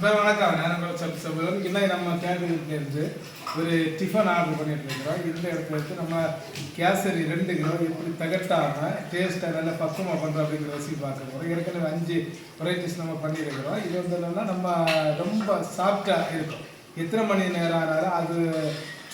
Sir வணக்கம். நேரம் உங்கள் சப் சகோதரன் இன்னைக்கு நம்ம கேட்டரிங்லேருந்து ஒரு டிஃபன் ஆர்டர் பண்ணிட்டு இருக்கிறோம். இந்த இடத்துல இருந்து நம்ம கேசரி ரெண்டு கிலோ எப்படி தகட்டாமல் டேஸ்ட்டாக நல்லா பக்குவமாக பண்ணுறோம் அப்படிங்கிற ரெசிபி பார்க்க போகிறோம் ஏற்கனவே அஞ்சு வெரைட்டிஸ் நம்ம பண்ணியிருக்கிறோம். இது வந்து நம்ம ரொம்ப சாஃப்டாக இருக்கும். எத்தனை மணி நேரம் ஆனாலும் அது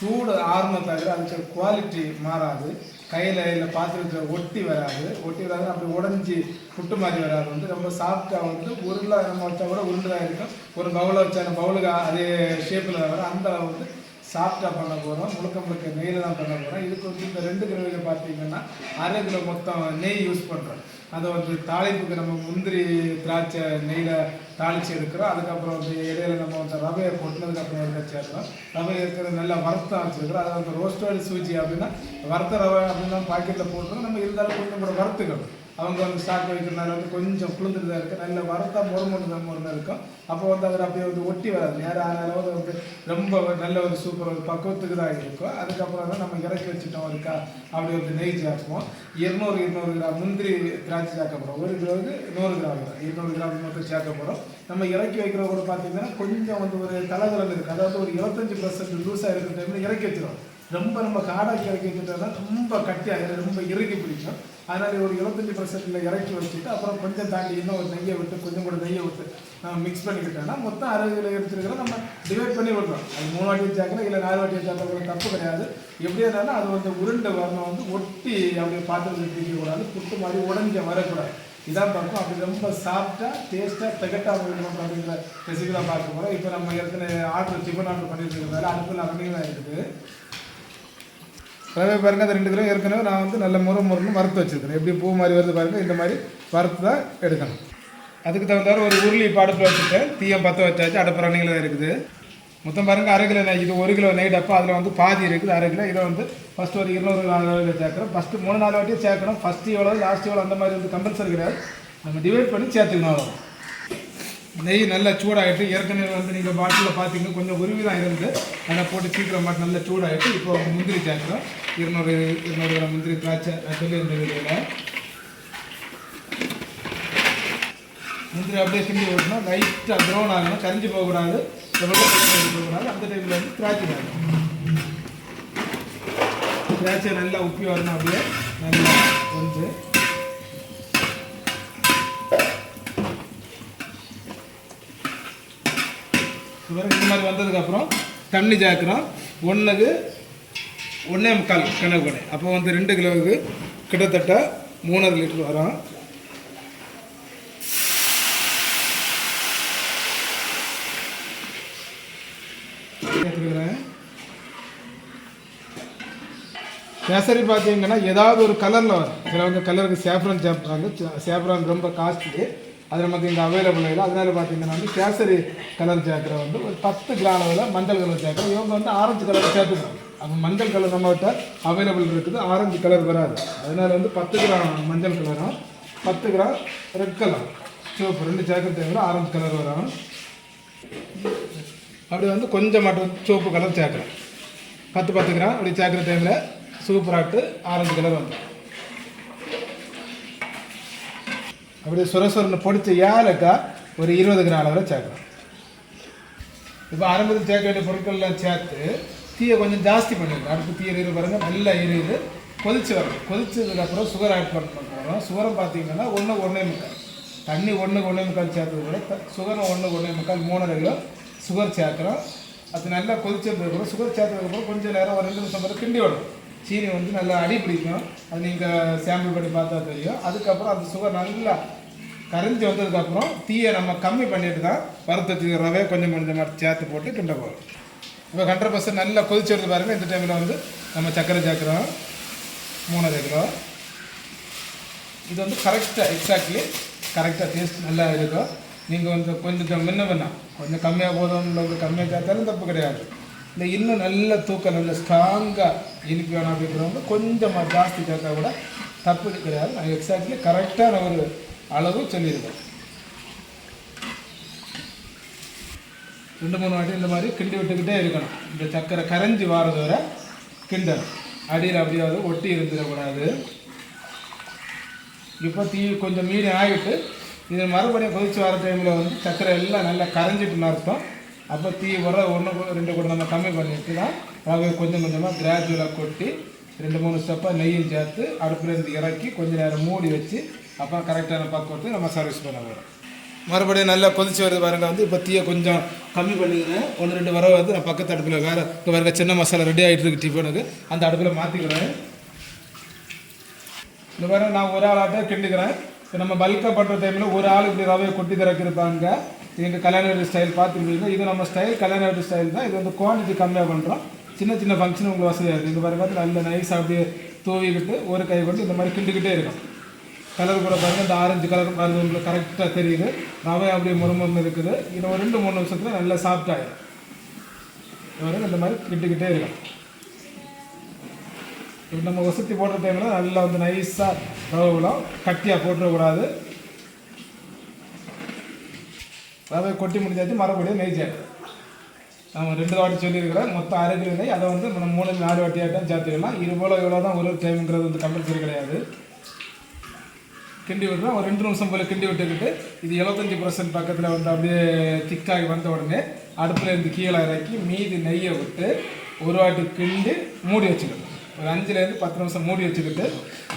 சூடு ஆரம்பத்தாக தவிர அதுக்கு குவாலிட்டி மாறாது. கையில் இல்லை பாத்திரத்தில் ஒட்டி வராது. ஒட்டி வராது அப்படி உடஞ்சி புட்டு மாதிரி வராது. வந்து ரொம்ப சாஃப்டாக வந்து உருளை நம்ம வச்சா கூட உருண்டாக இருக்கும். ஒரு பவுலை வச்சா அந்த பவுலுக்கு அதே ஷேப்பில் வர அந்த அளவு வந்து சாஃப்டாக பண்ண போகிறோம் முழுக்க முழுக்க நெய்யில் தான் பண்ண போகிறோம் இதுக்கு வந்து இந்த ரெண்டு கிலோவில் பார்த்தீங்கன்னா அரை கிலோ மொத்தம் நெய் யூஸ் பண்ணுறோம் அதை வந்து தாளிப்புக்கு நம்ம முந்திரி திராட்சை நெய்யில் தாளித்து எடுக்கிறோம். அதுக்கப்புறம் வந்து இடையில நம்ம வந்து ரவையை கொட்டினதுக்கப்புறம் வந்து சேர்க்கிறோம் ரவை இருக்கிறது நல்லா வறுத்தம் வச்சுருக்கிறோம் அதை வந்து ரோஸ்டட் சூஜி அப்படின்னா வறுத்த ரவை அப்படின்னா பாக்கெட்டில் போட்டுருக்கோம் நம்ம இருந்தாலும் கொஞ்சம் கூட வறுத்துக்கணும் அவங்க வந்து ஸ்டாக் வைக்கிறனால வந்து கொஞ்சம் குளிர்ந்துட்டு தான் இருக்குது நல்ல வறுத்தா மொறு தான் மொறு இருக்கும். அப்போ வந்து அவர் அப்படியே வந்து ஒட்டி வராது நேரம் ஆன அளவு வந்து ரொம்ப நல்ல ஒரு சூப்பர் ஒரு பக்குவத்துக்கு தான் இருக்கும். அதுக்கப்புறம் தான் நம்ம இறக்கி வச்சுட்டோம் இருக்கா அப்படி வந்து நெய் சேர்ப்போம் இருநூறு இருநூறு கிராம் முந்திரி திராட்சை சேர்க்க போகிறோம் ஒரு கிலோவுக்கு நூறு கிராம் தான். இருநூறு கிராம் மட்டும் சேர்க்க போகிறோம் நம்ம இறக்கி வைக்கிற கூட பார்த்தீங்கன்னா கொஞ்சம் வந்து ஒரு தலைகுலம் இருக்குது அதாவது ஒரு இருபத்தஞ்சி பர்சன்ட் லூஸாக இருக்கிற டைமில் இறக்கி வச்சிடும் ரொம்ப நம்ம காடாக்கி இறக்கி வச்சுட்டோம்னா ரொம்ப கட்டியாக ரொம்ப இறுக்கி பிடிக்கும். அதனால் ஒரு இருபத்தஞ்சி பர்சன்டில் இறக்கி வச்சுட்டு அப்புறம் கொஞ்சம் தாண்டி இன்னும் ஒரு நெய்யை விட்டு கொஞ்சம் கூட நெய்யை விட்டு நம்ம மிக்ஸ் பண்ணிக்கிட்டோம்னா மொத்தம் அறுபது கிலோ எடுத்துருக்கிறோம். நம்ம டிவைட் பண்ணி விடுறோம். அது மூணு வாட்டி வச்சாக்கலாம் இல்லை நாலு வாட்டி வச்சாக்கலாம் கூட தப்பு கிடையாது. எப்படி இருந்தாலும் அது வந்து உருண்டை வரணும் வந்து ஒட்டி அப்படியே பாத்திரத்தில் பிடிக்கக்கூடாது புட்டு மாதிரி உடஞ்ச வரக்கூடாது. இதான் பார்க்கும் அப்படி ரொம்ப சாஃப்டாக டேஸ்ட்டாக திகட்டாக இருக்கணும் அப்படிங்கிற ரெசிபி தான் பார்க்க போகிறோம் இப்போ நம்ம ஏற்கனவே ஆர்டர் டிஃபன் ஆர்டர் பண்ணிட்டு இருக்கிறதால அடுப்பில் இருக்குது ரவை பாருங்க அந்த ரெண்டு கிலோ ஏற்கனவே நான் வந்து நல்ல முறை முறைன்னு வறுத்து வச்சுருக்கேன் எப்படி பூ மாதிரி வருது பாருங்க இந்த மாதிரி வறுத்து தான் எடுக்கணும். அதுக்கு தகுந்தாறு ஒரு உருளி இப்போ அடுப்பில் தீயம் பற்ற வச்சாச்சு அடுப்பு ரன்னிங்கில் தான் இருக்குது. மொத்தம் பாருங்க அரை கிலோ நெய் இது ஒரு கிலோ நெய் டப்பா அதில் வந்து பாதி இருக்குது அரை கிலோ. இதை வந்து ஃபஸ்ட்டு ஒரு இருநூறு நாலு அளவில் சேர்க்குறோம். ஃபஸ்ட்டு மூணு நாலு வாட்டியும் சேர்க்கணும். ஃபஸ்ட்டு எவ்வளோ லாஸ்ட் எவ்வளோ அந்த மாதிரி வந்து கம்பல்சரி கிடையாது. நம்ம டிவைட் பண்ணி சேர்த்துக்கணும் அவ்வளோ நெய் நல்லா சூடாகிட்டு ஏற்கனவே வந்து நீங்கள் பாட்டிலில் பார்த்தீங்க கொஞ்சம் உருவி தான் இருந்து. அதை போட்டு சீக்கிரம் பாட்டு நல்லா சூடாகிட்டு இப்போ முந்திரி சேர்க்குறோம் இருநூறு இருநூறு கிராம் முந்திரி திராட்சை நான் சொல்லியிருந்த வீடியோவில் முந்திரி அப்படியே சிந்தி விடணும். லைட்டாக ப்ரௌன் ஆகணும். கரிஞ்சு போகக்கூடாது. எவ்வளோ போகக்கூடாது. அந்த டைமில் வந்து திராட்சை ஆகணும் திராட்சை நல்லா உப்பி வரணும் அப்படியே. நல்லா வந்து இவருக்கு இந்த மாதிரி வந்ததுக்கப்புறம் தண்ணி ஜாக்கிறோம் ஒன்றுக்கு ஒன்றே முக்கால் கணக்கு கொடை அப்போ வந்து ரெண்டு கிலோவுக்கு கிட்டத்தட்ட மூணரை லிட்டர் வரும். கேசரி பார்த்தீங்கன்னா ஏதாவது ஒரு கலரில் வரும். சிலவங்க கலருக்கு சேஃப்ரான் சேர்ப்பாங்க சேஃப்ரான் ரொம்ப காஸ்ட்லி அது நமக்கு இங்கே அவைலபிள் இல்லை. அதனால பார்த்தீங்கன்னா வந்து கேசரி கலர் சேர்க்கிற வந்து ஒரு பத்து கிராம் அளவில் மஞ்சள் கலர் சேர்க்குறோம் இவங்க வந்து ஆரஞ்சு கலர் சேர்த்துக்கிறாங்க அது மஞ்சள் கலர் நம்மகிட்ட அவைலபிள் இருக்குது. ஆரஞ்சு கலர் வராது. அதனால வந்து பத்து கிராம் மஞ்சள் கலரும் பத்து கிராம் ரெட் கலர் சிவப்பு ரெண்டு சேர்க்கிற தேவையில் ஆரஞ்சு கலர் வரும். அப்படி வந்து கொஞ்சம் மட்டும் சிவப்பு கலர் சேர்க்குறோம் பத்து பத்து கிராம் அப்படி சேர்க்குற டைமில் சூப்பராட்டு ஆரஞ்சு கலர் வந்துடும் அப்படியே சுரசுரன்னு பொடிச்ச ஏலக்காய் ஒரு இருபது கிராம் அளவில் சேர்க்குறோம் இப்போ ஆரம்பத்தில் சேர்க்க வேண்டிய பொருட்கள்லாம் சேர்த்து தீயை கொஞ்சம் ஜாஸ்தி பண்ணிடுங்க அடுப்பு தீ எரியுது பாருங்க நல்லா எரியுது. கொதிச்சு வரணும். கொதிச்சதுக்கப்புறம் சுகர் ஆட் பண்ண போகிறோம் சுகரம் பார்த்தீங்கன்னா ஒன்று ஒன்றே முக்கால். தண்ணி ஒன்று ஒன்றே முக்கால் சேர்த்தது கூட சுகரம் ஒன்று ஒன்றே முக்கால் மூணரை கிலோ சுகர் சேர்க்குறோம். அது நல்லா கொதிச்சதுக்கப்புறம் சுகர் சேர்த்ததுக்கப்புறம் கொஞ்சம் நேரம் ஒரு ரெண்டு நிமிஷம் வரை கிண்டி விடணும். சீனி வந்து நல்லா அடி பிடிக்கும். அது நீங்கள் சாம்பிள் பண்ணி பார்த்தா தெரியும். அதுக்கப்புறம் அந்த சுகர் நல்லா கரைஞ்சி வந்ததுக்கப்புறம் தீயை நம்ம கம்மி பண்ணிட்டு தான் வறுத்ததுக்கு ரவை கொஞ்சம் கொஞ்சமாக சேர்த்து போட்டு கிண்ட போகிறோம் இப்போ ஹண்ட்ரட் பர்சன்ட் நல்லா கொதிச்சு வருது பாருங்கள் இந்த டைமில் வந்து நம்ம சர்க்கரை சேர்க்குறோம். மூணரை சேர்க்குறோம். இது வந்து கரெக்டாக எக்ஸாக்ட்லி கரெக்டாக டேஸ்ட் நல்லா இருக்கும். நீங்கள் வந்து கொஞ்சம் முன்ன பண்ணா கொஞ்சம் கம்மியாக போதும் இல்லை கம்மியாக சேர்த்தாலும் தப்பு கிடையாது. இல்லை இன்னும் நல்ல தூக்கம் நல்ல ஸ்ட்ராங்காக இனிப்பு வேணும் அப்படிங்கிறவங்க கொஞ்சமாக ஜாஸ்தி சேர்த்தா கூட தப்பு கிடையாது. நான் எக்ஸாக்ட்லி கரெக்டான ஒரு அளவு சொல்லியிருக்கேன். ரெண்டு மூணு வாட்டி இந்த மாதிரி கிண்டி விட்டுக்கிட்டே இருக்கணும். இந்த சக்கரை கரைஞ்சி வாரது வர கிண்டணும். அடியில் அப்படியாவது ஒட்டி இருந்துடக்கூடாது. இப்போ தீ கொஞ்சம் மீடியம் ஆகிட்டு இது மறுபடியும் கொதிச்சு வர டைமில் வந்து சக்கரை எல்லாம் நல்லா கரைஞ்சிட்டுன்னு அர்த்தம். அப்போ தீ வர ஒன்று ரெண்டு கூட நம்ம கம்மி பண்ணிட்டு தான் ரவை கொஞ்சம் கொஞ்சமாக கிராஜுவலாக கொட்டி ரெண்டு மூணு ஸ்டெப்பாக நெய்யும் சேர்த்து அடுப்புலேருந்து இறக்கி கொஞ்சம் நேரம் மூடி வச்சு அப்புறம் கரெக்டான பக்குவத்தை நம்ம சர்வீஸ் பண்ண வரும் மறுபடியும் நல்லா கொதிச்சு வருது பாருங்க வந்து இப்போ தீயை கொஞ்சம் கம்மி பண்ணிக்கிறேன் ஒன்று ரெண்டு வரவை வந்து நான் பக்கத்து அடுப்பில் வேறு இப்போ வேறு சின்ன மசாலா ரெடி ஆகிட்டு இருக்கு டிஃபனுக்கு அந்த அடுப்பில் மாற்றிக்கிறேன் இந்த மாதிரி நான் ஒரு ஆளாட்ட கிண்டுக்கிறேன். இப்போ நம்ம பல்காக பண்ணுற டைமில் ஒரு ஆள் இப்படி ரவையை கொட்டி திறக்கிருப்பாங்க இது எங்கள் கல்யாண ஸ்டைல் பார்த்துருப்பீங்க இது நம்ம ஸ்டைல் கல்யாண ஸ்டைல் தான். இது வந்து குவான்டிட்டி கம்மியாக பண்ணுறோம் சின்ன சின்ன ஃபங்க்ஷன் உங்களுக்கு வசதியாக இருக்குது இந்த மாதிரி பார்த்து நல்ல நைஸாக அப்படியே தூவிக்கிட்டு ஒரு கை கொண்டு இந்த மாதிரி கிண்டுக்கிட்டே இருக்கும். கலர் கூட பாருங்கள் இந்த ஆரஞ்சு கலர் அது உங்களுக்கு கரெக்டாக தெரியுது. ரவை அப்படியே முறுமுறுன்னு இருக்குது. இது ஒரு ரெண்டு மூணு நிமிஷத்தில் நல்லா சாஃப்ட் ஆகிடும் இந்த மாதிரி கிட்டுக்கிட்டே இருக்கும். இப்போ நம்ம வசதி போடுற டைமில் நல்லா வந்து நைஸாக ரவை விடும் கட்டியாக போட்டுடக்கூடாது அதாவது கொட்டி முடிஞ்சாச்சு மறுபடியும் நெய் நம்ம ரெண்டு வாட்டி சொல்லியிருக்கிறேன் மொத்தம் அரை கிலோ நெய் அதை வந்து நம்ம மூணு நாலு வாட்டி ஆட்டம் சேர்த்துக்கலாம். இது போல் இவ்வளோ தான் ஒரு டைம்ங்கிறது வந்து கம்பல்சரி கிடையாது. கிண்டி விட்டுறோம் ஒரு ரெண்டு நிமிஷம் போல் கிண்டி விட்டுக்கிட்டு இது எழுபத்தஞ்சி பர்சன்ட் பக்கத்தில் வந்து அப்படியே திக்காகி வந்த உடனே அடுப்பில் இருந்து கீழே இறக்கி மீதி நெய்யை விட்டு ஒரு வாட்டி கிண்டி மூடி வச்சுக்கணும். ஒரு அஞ்சுலேருந்து பத்து நிமிஷம் மூடி வச்சுக்கிட்டு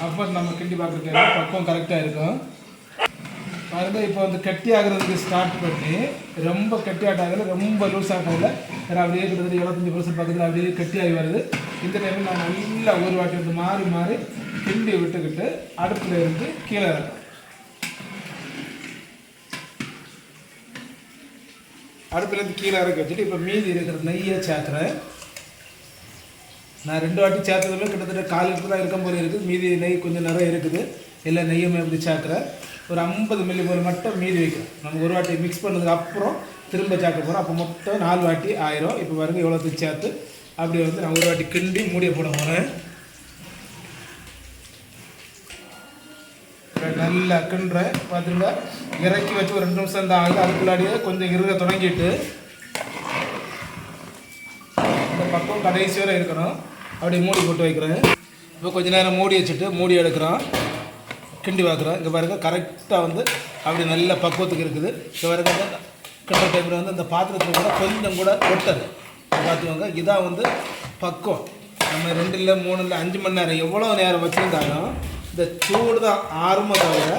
அப்போ நம்ம கிண்டி பார்க்குறதுக்கு பக்குவம் கரெக்டாக இருக்கும். பாருங்க இப்போ வந்து கட்டி ஆகிறதுக்கு ஸ்டார்ட் பண்ணி ரொம்ப கட்டி ஆட்டாகல ரொம்ப லூஸ் ஆகல வேறு அப்படியே கிட்டத்தட்ட எழுபத்தஞ்சி பர்சன்ட் பக்கத்தில் அப்படியே ஆகி வருது. இந்த டைமில் நான் நல்லா ஒரு வாட்டி வந்து மாறி மாறி கிண்டி விட்டுக்கிட்டு அடுப்பில் இருந்து கீழே இறக்கும் அடுப்புலேருந்து கீழே இறக்கி வச்சுட்டு இப்போ மீதி இருக்கிற நெய்யை சேர்க்குறேன். நான் ரெண்டு வாட்டி சேர்த்ததுல கிட்டத்தட்ட கால் இருக்க தான் இருக்கும் போல இருக்குது. மீதி நெய் கொஞ்சம் நிறைய இருக்குது. எல்லா நெய்யுமே அப்படி சேர்க்குறேன். ஒரு ஐம்பது மில்லி போல் மட்டும் மீதி வைக்கிறோம் நம்ம ஒரு வாட்டி மிக்ஸ் பண்ணதுக்கு அப்புறம் திரும்ப சேர்க்க போகிறோம் அப்போ மொத்தம் நாலு வாட்டி ஆயிரும். இப்போ பாருங்க எவ்வளோத்துக்கு சேர்த்து? அப்படி வந்து நான் ஒரு வாட்டி கிண்டி மூடிய போட போகிறேன் நல்லா கிண்டுறேன். பார்த்துருங்க இறக்கி வச்சு ஒரு ரெண்டு நிமிஷம் தான் ஆகுது. அதுக்குள்ளாடியே கொஞ்சம் இருக தொடங்கிட்டு இந்த பக்கம் கடைசி வரை இருக்கணும். அப்படியே மூடி போட்டு வைக்கிறேன். இப்போ கொஞ்ச நேரம் மூடி வச்சுட்டு மூடி எடுக்கிறோம். கிண்டி பார்க்குறோம் இங்கே பாருங்கள் கரெக்டாக வந்து அப்படி நல்ல பக்குவத்துக்கு இருக்குது. இங்கே பாருங்க கிண்ட டைமில் வந்து அந்த பாத்திரத்தில் கூட கொஞ்சம் கூட ஒட்டது பார்த்துக்கோங்க இதான் வந்து பக்குவம். நம்ம ரெண்டு இல்லை மூணு இல்லை அஞ்சு மணி நேரம் எவ்வளோ நேரம் வச்சுருந்தாலும் இந்த சூடு தான் ஆறுமோ தவிர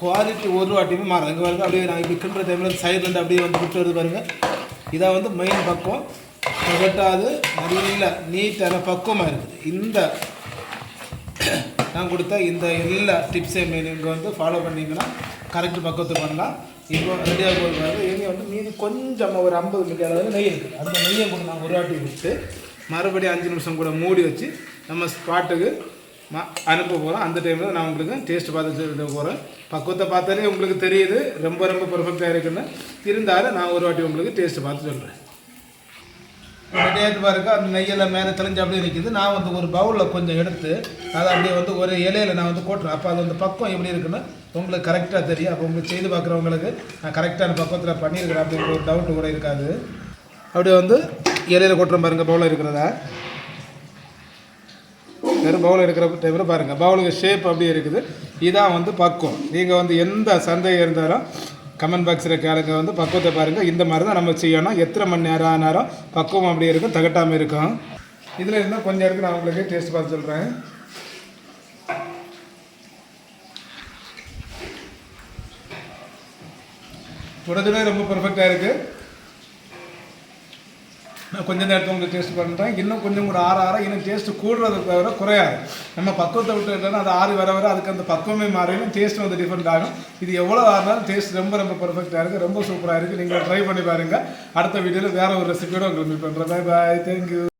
குவாலிட்டி ஒரு வாட்டியுமே மாறும் இங்கே பாருங்கள் அப்படியே நான் இப்படி கிண்டுற டைமில் சைட்லேருந்து அப்படியே வந்து விட்டு வருது பாருங்கள் இதான் வந்து மெயின் பக்குவம். பகட்டாது நல்ல நீட்டான பக்குவமாக இருக்குது. இந்த நான் கொடுத்த இந்த எல்லா டிப்ஸையும் நீங்கள் வந்து ஃபாலோ பண்ணிங்கன்னா கரெக்ட் பக்கத்து பண்ணலாம். இப்போ ரெடியாக போயிருக்காரு இனி வந்து மீதி கொஞ்சம் ஒரு ஐம்பது மில்லி அளவு நெய் இருக்குது. அந்த நெய்யை கூட நான் ஒரு வாட்டி விட்டு மறுபடியும் அஞ்சு நிமிஷம் கூட மூடி வச்சு நம்ம ஸ்பாட்டுக்கு ம அனுப்ப போகிறோம் அந்த டைமில் நான் உங்களுக்கு டேஸ்ட் பார்த்து சொல்லிட்டு போகிறேன் பக்குவத்தை பார்த்தாலே உங்களுக்கு தெரியுது. ரொம்ப ரொம்ப பர்ஃபெக்டாக இருக்குன்னு. இருந்தாலும் நான் ஒரு வாட்டி உங்களுக்கு டேஸ்ட் பார்த்து சொல்கிறேன் ரெடியாகிட்டு பாருங்க அந்த நெய்யெல்லாம் மேலே தெளிஞ்சு அப்படியே நிற்கிது நான் வந்து ஒரு பவுலில் கொஞ்சம் எடுத்து அதை அப்படியே வந்து ஒரு இலையில நான் வந்து போட்டுறேன் அப்போ அது அந்த பக்கம் எப்படி இருக்குன்னு உங்களுக்கு கரெக்டாக தெரியும். அப்போ உங்களுக்கு செய்து பார்க்குறவங்களுக்கு நான் கரெக்டான பக்கத்தில் பண்ணியிருக்கிறேன் அப்படிங்கிற ஒரு டவுட்டு கூட இருக்காது. அப்படியே வந்து இலையில் கொட்டுறேன் பாருங்கள் பவுலில் இருக்கிறதா? வெறும் பவுல் எடுக்கிற டைமில் பாருங்கள் பவுலுக்கு ஷேப் அப்படியே இருக்குது. இதான் வந்து பக்குவம். நீங்கள் வந்து எந்த சந்தேகம் இருந்தாலும் கமெண்ட் பாக்ஸில் கேளுங்க வந்து பக்குவத்தை பாருங்கள் இந்த மாதிரி தான் நம்ம செய்யணும். எத்தனை மணி நேரம் ஆனாலும் பக்குவம் அப்படியே இருக்கும் தகட்டாமல் இருக்கும். இதில் இருந்தால் கொஞ்சம் இடத்துல நான் உங்களுக்கு டேஸ்ட் பார்த்து சொல்கிறேன் உடனே ரொம்ப பர்ஃபெக்டாக இருக்குது நான் கொஞ்ச நேரத்தில் உங்களுக்கு டேஸ்ட் பண்ணுறேன் இன்னும் கொஞ்சம் கூட ஆற ஆற இன்னும் டேஸ்ட்டு கூடுறது தவிர குறையாது. நம்ம பக்குவத்தை விட்டு இல்லைன்னா அது ஆறு வர வர அதுக்கு அந்த பக்குவமே மாறிடும். டேஸ்ட் வந்து டிஃப்ரெண்ட் ஆகும். இது எவ்வளோ ஆறினாலும் டேஸ்ட் ரொம்ப ரொம்ப பர்ஃபெக்டாக இருக்குது ரொம்ப சூப்பராக இருக்குது நீங்கள் ட்ரை பண்ணி பாருங்கள் அடுத்த வீடியோவில் வேறு ஒரு ரெசிபியோடு உங்களுக்கு மீட் பண்ணுறேன் பாய் பாய் தேங்க்யூ